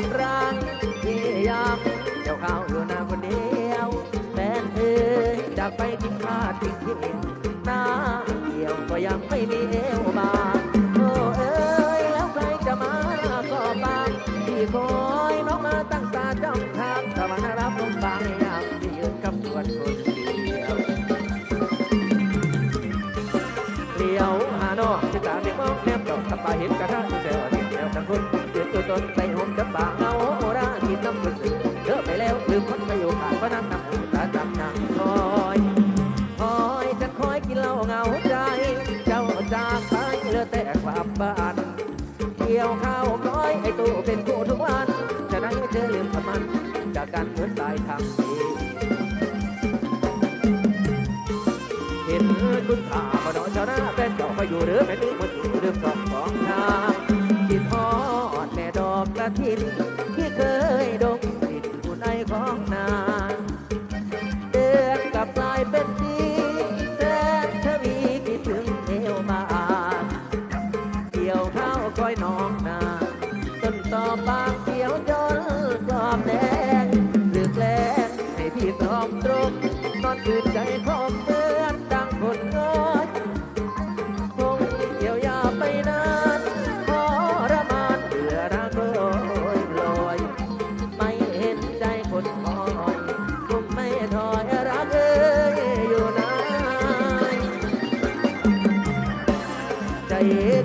กับรักที่ยังเจ้าข้าวอยู่นาคนเดียวแฟนเอ๋ยจากไปทิ้งพาดทิ้งที่เห็นหน้าเดียวก็ยังไม่มีเอวบาโอ้เอ๋ยแล้วใครจะมาก็ปางที่คอยน้องมาตั้งตาจ้องทำตะวันรับลมบางยามที่ยืนกับสวนคนเดียวเดียวหานองที่ตาเด็กมองแนบดอกตะปาเห็นกระทะเสียว ตนไปห่มจับบางเงาโอรากินน้ำกระสือเยอะไปแล้วลืมคนไปอยู่ขาดพนั่งนำหูตาจำนางคอยคอยจะคอยกินเหล้าเงาใจ เจ้าจากไปเหลือแต่ความบ้านเกี่ยวข้าวก้อยไอตู้เป็นคู่ทุกวันจะได้เจอลืมทำมันจากการเหมือนสายทางดีเห็นคุณค่าบ่ดอกเจ้าหน้าเป็นเจ้าไปอยู่หรือแม่นึกมันอยู่เรื่องสองของทา อกกระถินที่เคยดมกลิ่นผู้ในของนานเดือนกลับกลายเป็นดีแสนทวีคิดถึงเอวมาเกี่ยวข้าวก้อยน้องนาต้นต่อป ถอยรักเอ้ยอยู่ไหนใจ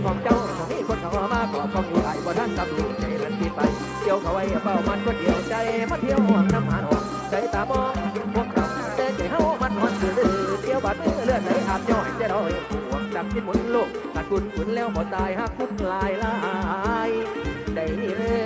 ของเจ้าของนี่คนเขามาขอของอยู่ไหลบ่ท่านกับลูกใจนั้นที่ไปเกี่ยวเขาไว้เฝ้ามันคนเดียวใจมาเที่ยวห่วงน้ำหานห่วงใจตาบองพวกเราแต่ใจเฮามันหอนคือลือเที่ยวบาดมือเลือดไหลอาบย่อยจะดอยห่วงจับกินหมุนโลกถ้าคุณหมุนแล้วบ่ตายหักคุณลายลายได้เลย